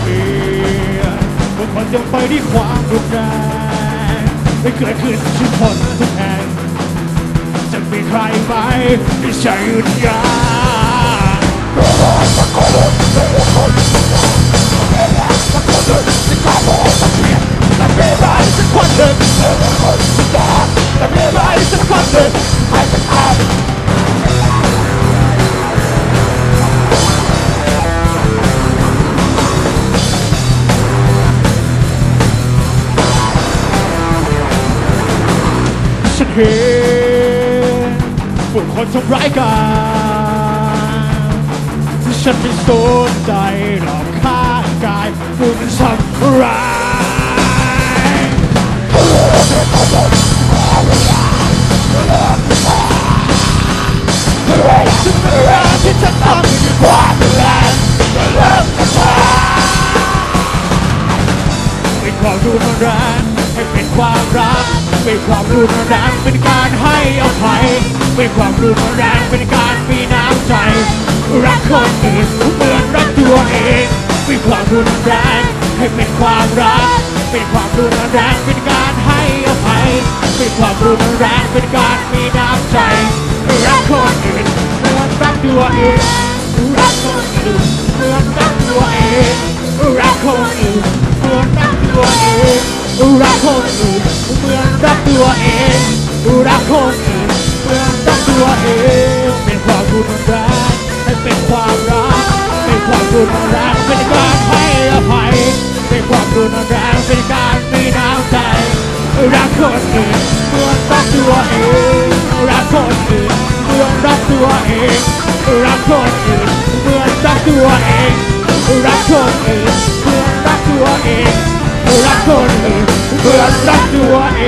เปลี่ยนทุกคนจงไปที่ความรุนแรงไม่เกิดขึ้นทุกคนทุกแห่งจะมีใครไหมที่ใช่ยุทธยา เห็นผู้คนทำร้ายกันที่ฉันไม่สนใจหรอกข้างกายผู้มันทำร้ายฉันไม่รักที่ฉันทำคือความแรงจะเริ่มจากฉันเป็นความรุนแรงให้เป็นความรัก เป็นความรุนแรงเป็นการให้อภัยเป็นความรุนแรงเป็นการมีน้ำใจ รักคนอื่นเหมือนรักตัวเองเป็นความรุนแรงให้เป็นความรักเป็นความรุนแรงเป็นการให้อภัยเป็นความรุนแรงเป็นการมีน้ำใจรักคนอื่นเหมือนรักตัวเองรักคนอื่นเหมือนรักตัวเองรักคนอื่นเหมือนรักตัวเองรักคนอื่น เมือนรักตัวเองรักคนอื่นเมือนรักตัวเองเป็นความรุนแรงให้เป็นความรักเป็นความรุนแรงเป็นการให้อภัยเป็นความรุนแรงเป็นการมีน้ำใจรักคนอื่นเมือนรักตัวเองรักคนอื่นเมือนรักตัวเองรักคนอื่นเมือนรักตัวเองรักคนอื่นเพื่อรักตัวเองรักคนอื่น But I'm stuck to what